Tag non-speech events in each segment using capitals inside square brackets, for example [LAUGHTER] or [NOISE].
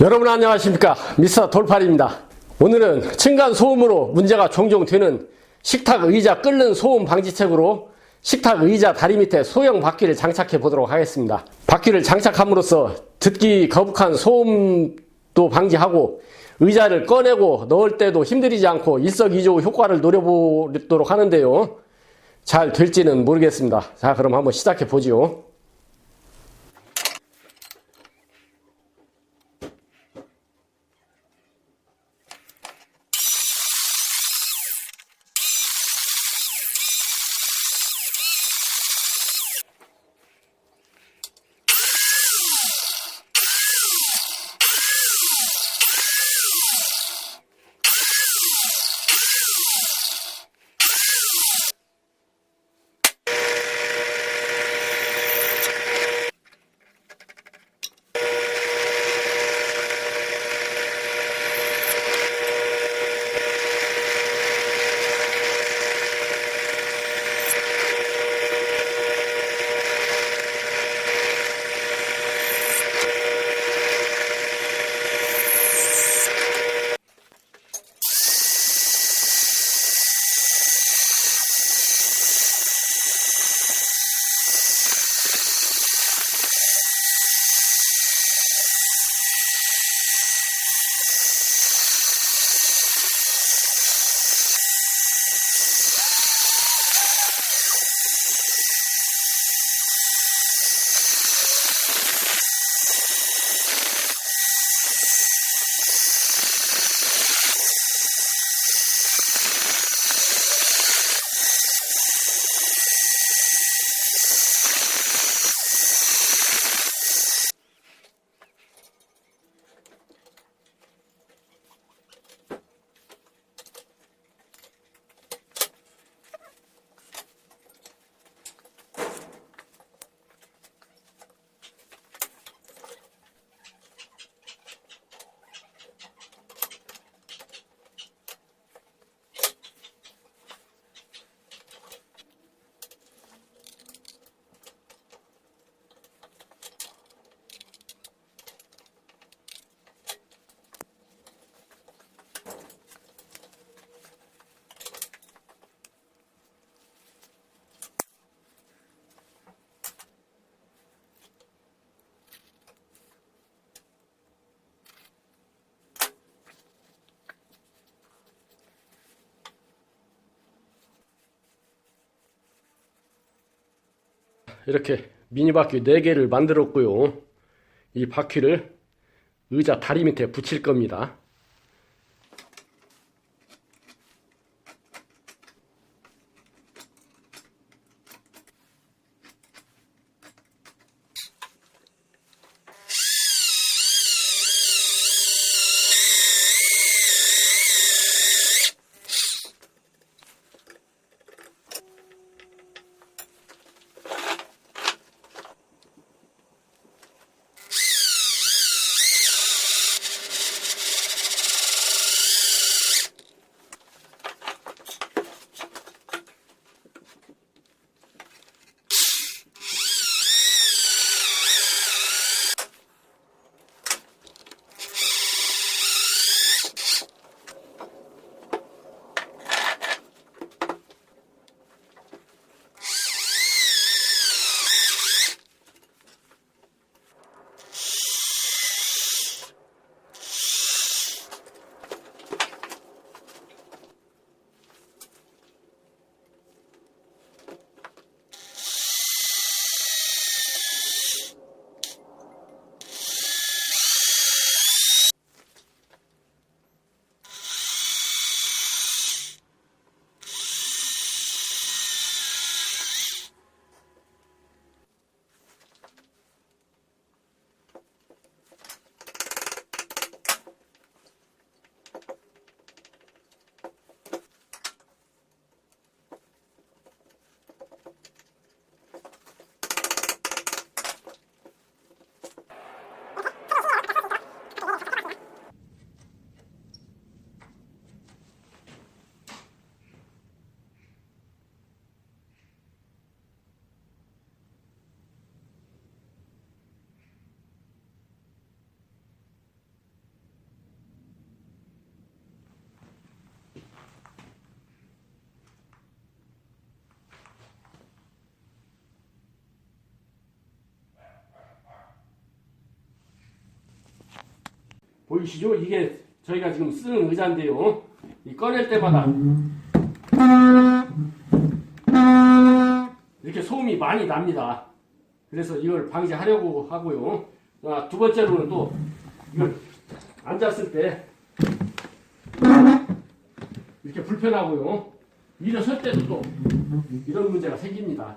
여러분 안녕하십니까? 미스터 돌팔입니다. 오늘은 층간 소음으로 문제가 종종 되는 식탁 의자 끓는 소음 방지책으로 식탁 의자 다리 밑에 소형 바퀴를 장착해 보도록 하겠습니다. 바퀴를 장착함으로써 듣기 거북한 소음도 방지하고 의자를 꺼내고 넣을 때도 힘들이지 않고 일석이조 효과를 노려보도록 하는데요. 잘 될지는 모르겠습니다. 자 그럼 한번 시작해 보지요 이렇게 미니 바퀴 4개를 만들었고요. 이 바퀴를 의자 다리 밑에 붙일 겁니다. 보이시죠? 이게 저희가 지금 쓰는 의자인데요. 이 꺼낼 때마다 이렇게 소음이 많이 납니다. 그래서 이걸 방지하려고 하고요. 아, 두 번째로는 또 이걸 앉았을 때 이렇게 불편하고요. 일어설 때도 또 이런 문제가 생깁니다.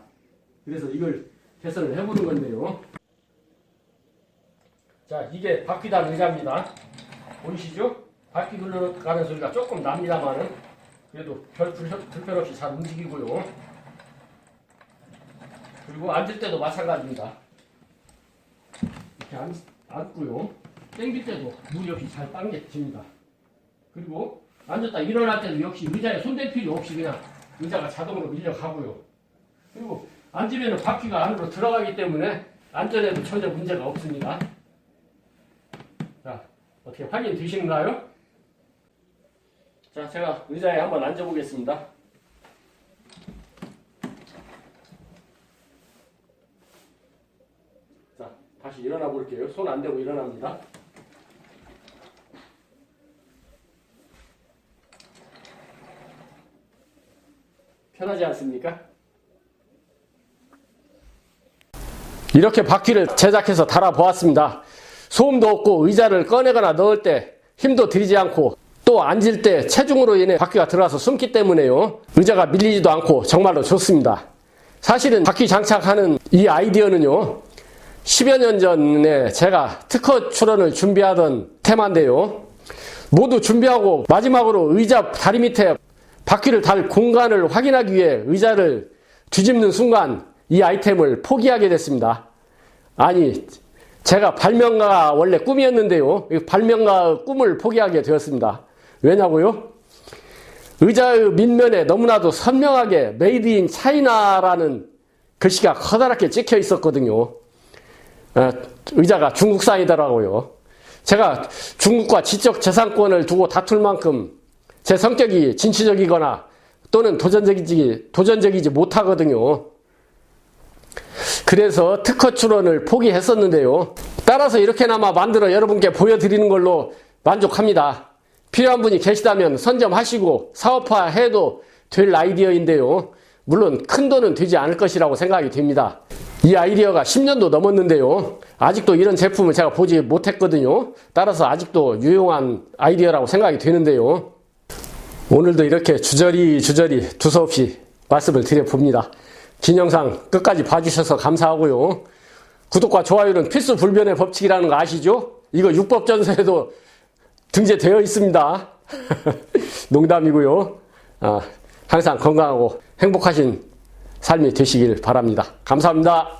그래서 이걸 개선을 해보는 건데요. 자, 이게 바퀴 단 의자입니다. 보이시죠? 바퀴 굴러가는 소리가 조금 납니다만은 그래도 별 불편 없이 잘 움직이고요. 그리고 앉을 때도 마찬가지입니다. 이렇게 앉, 앉고요. 땡길 때도 무리 없이 잘 당겨집니다. 그리고 앉았다 일어날 때도 역시 의자에 손댈 필요 없이 그냥 의자가 자동으로 밀려가고요. 그리고 앉으면 바퀴가 안으로 들어가기 때문에 안전에도 전혀 문제가 없습니다. 자, 어떻게 확인 되시는가요? 자, 제가 의자에 한번 앉아보겠습니다. 자, 다시 일어나 볼게요. 손 안 대고 일어납니다. 편하지 않습니까? 이렇게 바퀴를 제작해서 달아보았습니다. 소음도 없고 의자를 꺼내거나 넣을 때 힘도 들이지 않고 또 앉을 때 체중으로 인해 바퀴가 들어와서 숨기 때문에요. 의자가 밀리지도 않고 정말로 좋습니다. 사실은 바퀴 장착하는 이 아이디어는요. 10여 년 전에 제가 특허 출원을 준비하던 테마인데요. 모두 준비하고 마지막으로 의자 다리 밑에 바퀴를 달 공간을 확인하기 위해 의자를 뒤집는 순간 이 아이템을 포기하게 됐습니다. 아니, 제가 발명가가 원래 꿈이었는데요. 이 발명가 꿈을 포기하게 되었습니다. 왜냐고요? 의자의 밑면에 너무나도 선명하게 메이드 인 차이나라는 글씨가 커다랗게 찍혀 있었거든요. 어, 의자가 중국산이더라고요. 제가 중국과 지적 재산권을 두고 다툴 만큼 제 성격이 진취적이거나 또는 도전적이지, 도전적이지 못하거든요. 그래서 특허 출원을 포기했었는데요. 따라서 이렇게나마 만들어 여러분께 보여드리는 걸로 만족합니다. 필요한 분이 계시다면 선점하시고 사업화해도 될 아이디어인데요. 물론 큰 돈은 되지 않을 것이라고 생각이 됩니다. 이 아이디어가 10년도 넘었는데요. 아직도 이런 제품을 제가 보지 못했거든요. 따라서 아직도 유용한 아이디어라고 생각이 되는데요. 오늘도 이렇게 주저리 주저리 두서없이 말씀을 드려봅니다. 긴 영상 끝까지 봐주셔서 감사하고요. 구독과 좋아요는 필수 불변의 법칙이라는 거 아시죠? 이거 육법전서에도 등재되어 있습니다. [LAUGHS] 농담이고요. 아, 항상 건강하고 행복하신 삶이 되시길 바랍니다. 감사합니다.